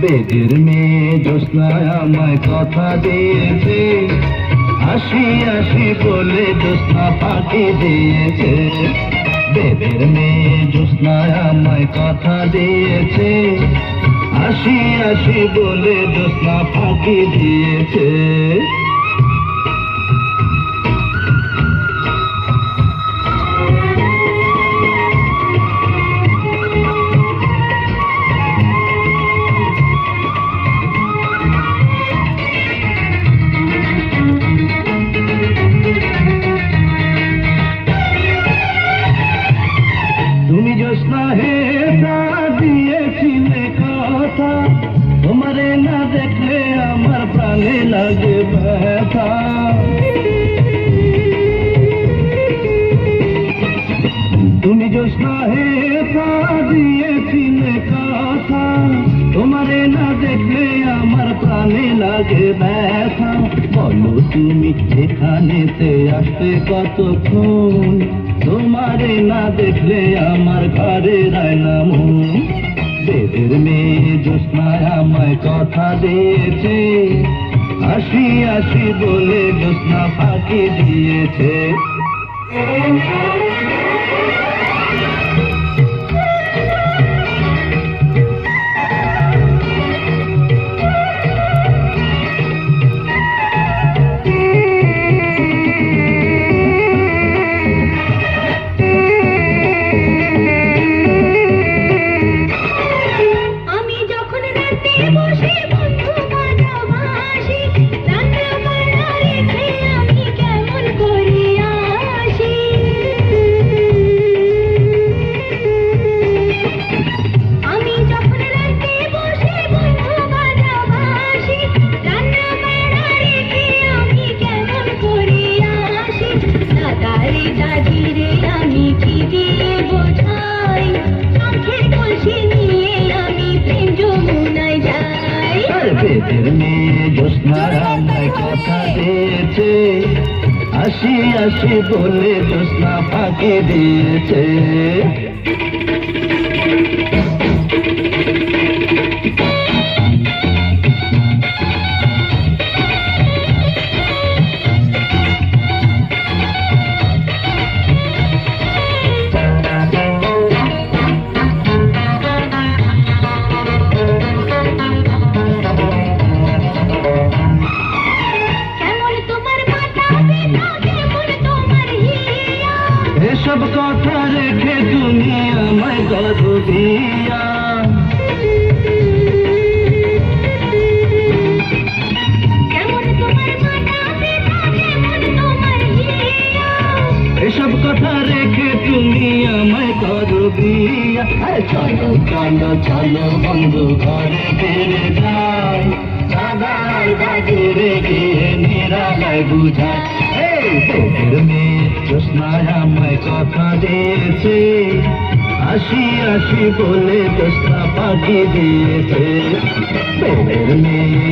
বেদের মেয়ে জ্যোৎস্নায় আমায় কথা দিয়েছে। আসি আসি বলে জ্যোৎস্না ফাঁকি দিয়েছে। বেদের মেয়ে জ্যোৎস্নায় আমায় কথা দিয়েছে। আসি আসি বলে জ্যোৎস্না ফাঁকি দিয়েছে। তুমি জ্যোৎস্না হে তা দিয়েছিলে কথা তোমারে না দেখলে আমার প্রাণে লাগে ব্যথা তুমি জ্যোৎস্না হে তা দিয়েছিলে কথা তোমারে না দেখলে আমার প্রাণে লাগে ব্যথা বলো তুমি এখানেতে আসতে কতক্ষণ তোমারে না দেখলে আমার ঘরে না দেবের মেয়ে জ্যোৎস্নায় আমায় কথা দিয়েছে। আসি আসি বলে জ্যোৎস্না ফাঁকি দিয়েছে। বেদের মেয়ে জ্যোৎস্নার আমায় কথা দিয়েছে। আসি আসি বলে জ্যোৎস্না ফাঁকি দিয়েছে। গর্ব দিয়া এসব কথা রেখে তুমি আমায় গর্ব দিয়া। চলো চলো চলো বন্ধু ঘরে ফিরে যাই। দাদার বাজারে গিয়ে নিরালায় বুঝায় মেয়ে জ্যোৎস্নায় আমায় কথা দিয়েছে। আসি আসি বলে জ্যোৎস্না পাখি দিয়েছে। তোদের মেয়ে